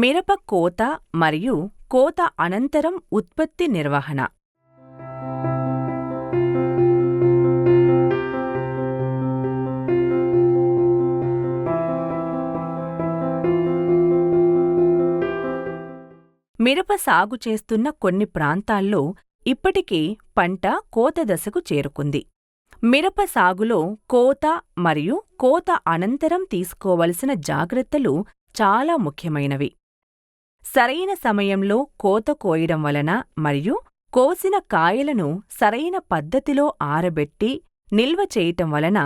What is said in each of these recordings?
మిరప కోత మరియు కోత అనంతరం ఉత్పత్తి నిర్వహణ. మిరప సాగు చేస్తున్న కొన్ని ప్రాంతాల్లో ఇప్పటికే పంట కోత దశకు చేరుకుంది. మిరప సాగులో కోత మరియు కోత అనంతరం తీసుకోవలసిన జాగ్రత్తలు చాలా ముఖ్యమైనవి. సరైన సమయంలో కోత కోయడం వలన మరియు కోసిన కాయలను సరైన పద్ధతిలో ఆరబెట్టి నిల్వ చేయటం వలన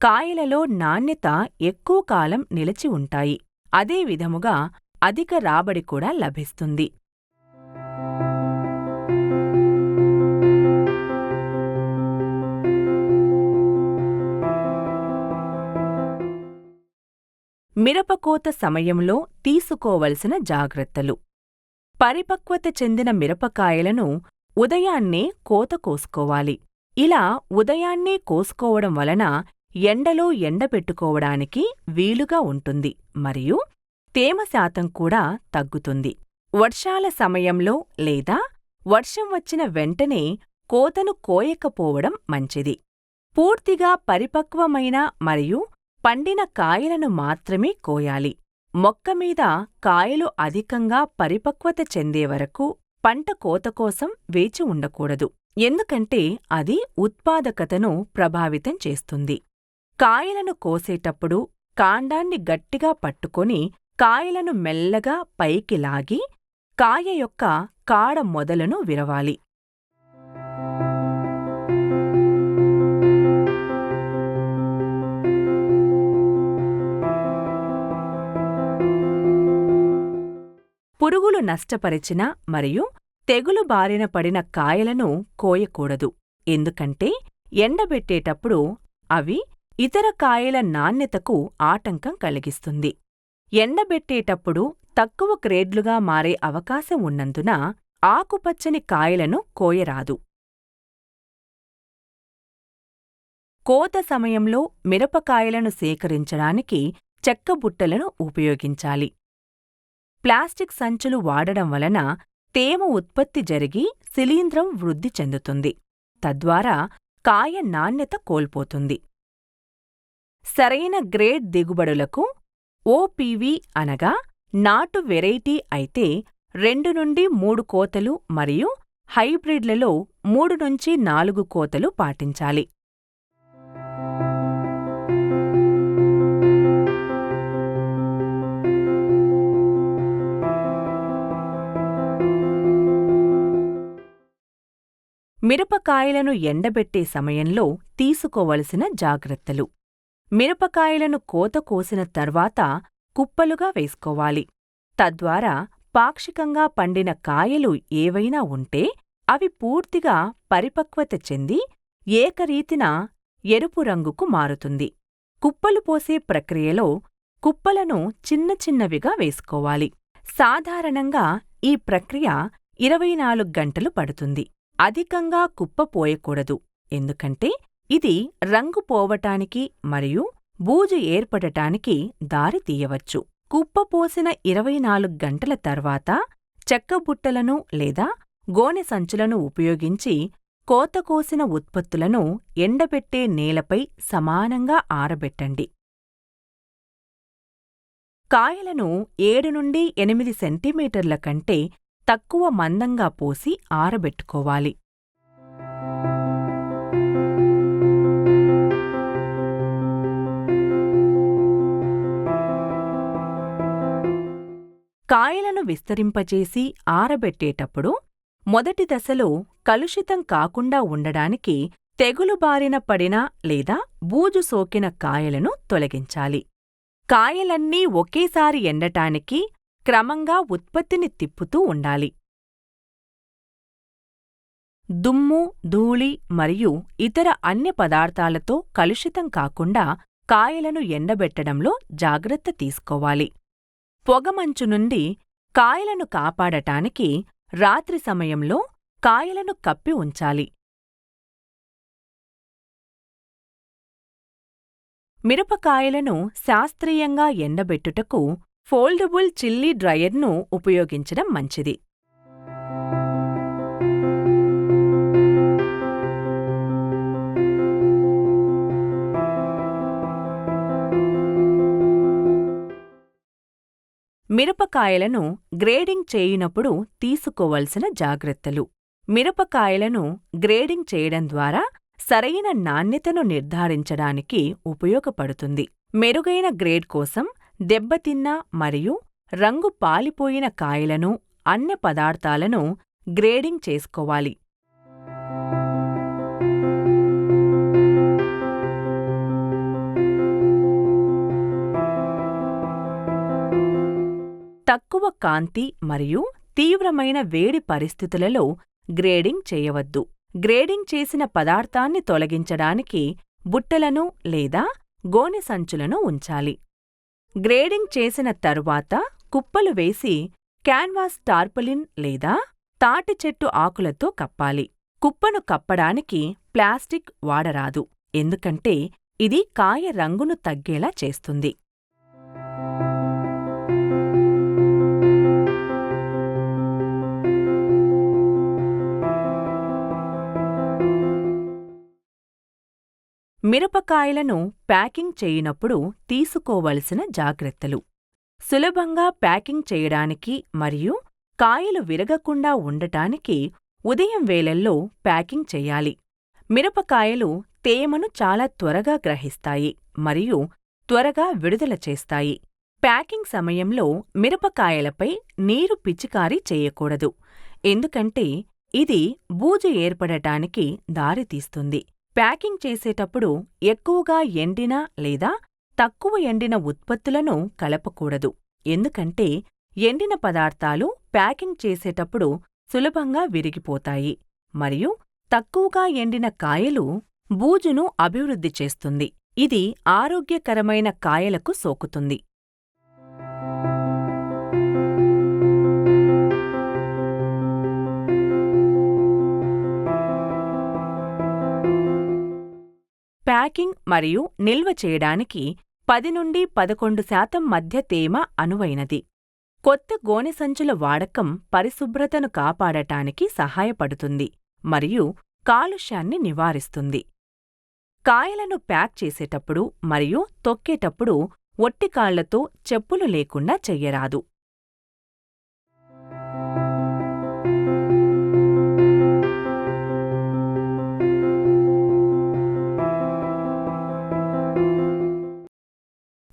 కాయలలో నాణ్యత ఎక్కువ కాలం నిలిచి ఉంటాయి. అదే విధముగా అధిక రాబడి కూడా లభిస్తుంది. మిరపకోత సమయంలో తీసుకోవలసిన జాగ్రత్తలు. పరిపక్వత చెందిన మిరపకాయలను ఉదయాన్నే కోత కోసుకోవాలి. ఇలా ఉదయాన్నే కోసుకోవడం వలన ఎండలో ఎండబెట్టుకోవడానికి వీలుగా ఉంటుంది మరియు తేమ శాతం కూడా తగ్గుతుంది. వర్షాల సమయంలో లేదా వర్షం వచ్చిన వెంటనే కోతను కోయకపోవడం మంచిది. పూర్తిగా పరిపక్వమైన మరియు పండిన కాయలను మాత్రమే కోయాలి. మొక్కమీద కాయలు అధికంగా పరిపక్వత చెందే వరకు పంట కోత కోసం వేచి ఉండకూడదు. ఎందుకంటే అది ఉత్పాదకతను ప్రభావితం చేస్తుంది. కాయలను కోసేటప్పుడు కాండాన్ని గట్టిగా పట్టుకొని కాయలను మెల్లగా పైకి లాగి కాయ యొక్క కాడ మొదలను విరవాలి. పురుగులు నష్టపరిచిన మరియు తెగులు బారిన పడిన కాయలను కోయకూడదు. ఎందుకంటే ఎండబెట్టేటప్పుడు అవి ఇతర కాయల నాణ్యతకు ఆటంకం కలిగిస్తుంది. ఎండబెట్టేటప్పుడు తక్కువ గ్రేడ్లుగా మారే అవకాశం ఉన్నందున ఆకుపచ్చని కాయలను కోయరాదు. కోత సమయంలో మిరపకాయలను సేకరించడానికి చెక్కబుట్టలను ఉపయోగించాలి. ప్లాస్టిక్ సంచులు వాడడం వలన తేమ ఉత్పత్తి జరిగి శిలీంధ్రం వృద్ధి చెందుతుంది. తద్వారా కాయ నాణ్యత కోల్పోతుంది. సరైన గ్రేడ్ దిగుబడులకు ఓపీవీ అనగా నాటు వెరైటీ అయితే రెండు నుండి మూడు కోతలు మరియు హైబ్రిడ్లలో మూడు నుంచి నాలుగు కోతలు పాటించాలి. మిరపకాయలను ఎండబెట్టే సమయంలో తీసుకోవలసిన జాగ్రత్తలు. మిరపకాయలను కోత కోసిన తర్వాత కుప్పలుగా వేసుకోవాలి. తద్వారా పాక్షికంగా పండిన కాయలు ఏవైనా ఉంటే అవి పూర్తిగా పరిపక్వత చెంది ఏకరీతిన ఎరుపు రంగుకు మారుతుంది. కుప్పలు పోసే ప్రక్రియలో కుప్పలను చిన్న చిన్నవిగా వేసుకోవాలి. సాధారణంగా ఈ ప్రక్రియ ఇరవై నాలుగు గంటలు పడుతుంది. అధికంగా కుప్ప పోయకూడదు. ఎందుకంటే ఇది రంగు పోవటానికి మరియు బూజు ఏర్పడటానికి దారి తీయవచ్చు. కుప్ప పోసిన ఇరవై నాలుగు గంటల తర్వాత చెక్కబుట్టలను లేదా గోనె సంచులను ఉపయోగించి కోత కోసిన ఉత్పత్తులను ఎండబెట్టే నేలపై సమానంగా ఆరబెట్టండి. కాయలను ఏడు నుండి ఎనిమిది సెంటీమీటర్ల కంటే తక్కువ మందంగా పోసి ఆరబెట్టుకోవాలి. కాయలను విస్తరింపచేసి ఆరబెట్టేటప్పుడు మొదటి దశలో కలుషితం కాకుండా ఉండడానికి తెగులు బారిన పడిన లేదా బూజు సోకిన కాయలను తొలగించాలి. కాయలన్నీ ఒకేసారి ఎండటానికి క్రమంగా ఉత్పత్తిని తిప్పుతూ ఉండాలి. దుమ్ము ధూళి మరియు ఇతర అన్య పదార్థాలతో కలుషితం కాకుండా కాయలను ఎండబెట్టడంలో జాగ్రత్త తీసుకోవాలి. పొగమంచు నుండి కాయలను కాపాడటానికి రాత్రి సమయంలో కాయలను కప్పి ఉంచాలి. మిరపకాయలను శాస్త్రీయంగా ఎండబెట్టుటకు ఫోల్డబుల్ చిల్లీ డ్రయర్ను ఉపయోగించడం మంచిది. మిరపకాయలను గ్రేడింగ్ చేయునప్పుడు తీసుకోవలసిన జాగ్రత్తలు. మిరపకాయలను గ్రేడింగ్ చేయడం ద్వారా సరైన నాణ్యతను నిర్ధారించడానికి ఉపయోగపడుతుంది. మెరుగైన గ్రేడ్ కోసం దెబ్బతిన్న మరియు రంగు పాలిపోయిన కాయలను అన్న పదార్థాలను గ్రేడింగ్ చేసుకోవాలి. తక్కువ కాంతి మరియు తీవ్రమైన వేడి పరిస్థితులలో గ్రేడింగ్ చేయవద్దు. గ్రేడింగ్ చేసిన పదార్థాన్ని తొలగించడానికి బుట్టలను లేదా గోనె సంచులను ఉంచాలి. గ్రేడింగ్ చేసిన తరువాత కుప్పలు వేసి క్యాన్వాస్ టార్పలిన్ లేదా తాటి చెట్టు ఆకులతో కప్పాలి. కుప్పను కప్పడానికి ప్లాస్టిక్ వాడరాదు. ఎందుకంటే ఇది కాయ రంగును తగ్గేలా చేస్తుంది. మిరపకాయలను ప్యాకింగ్ చేయనప్పుడు తీసుకోవలసిన జాగ్రత్తలు. సులభంగా ప్యాకింగ్ చేయడానికి మరియు కాయలు విరగకుండా ఉండటానికి ఉదయం వేళల్లో ప్యాకింగ్ చేయాలి. మిరపకాయలు తేమను చాలా త్వరగా గ్రహిస్తాయి మరియు త్వరగా విడుదల చేస్తాయి. ప్యాకింగ్ సమయంలో మిరపకాయలపై నీరు పిచికారీ చేయకూడదు. ఎందుకంటే ఇది బూజు ఏర్పడటానికి దారితీస్తుంది. ప్యాకింగ్ చేసేటప్పుడు ఎక్కువగా ఎండిన లేదా తక్కువ ఎండిన ఉత్పత్తులను కలపకూడదు. ఎందుకంటే ఎండిన పదార్థాలు ప్యాకింగ్ చేసేటప్పుడు సులభంగా విరిగిపోతాయి మరియు తక్కువగా ఎండిన కాయలు బూజును అభివృద్ధి చేస్తుంది. ఇది ఆరోగ్యకరమైన కాయలకు సోకుతుంది. ప్యాకింగ్ మరియు నిల్వ చేయడానికి పది నుండి పదకొండు శాతం మధ్య తేమ అనువైనది. కొత్త గోనె సంచుల వాడకం పరిశుభ్రతను కాపాడటానికి సహాయపడుతుంది మరియు కాలుష్యాన్ని నివారిస్తుంది. కాయలను ప్యాక్ చేసేటప్పుడు మరియు తొక్కేటప్పుడు ఒట్టికాళ్ళతో చెప్పులు లేకుండా చెయ్యరాదు.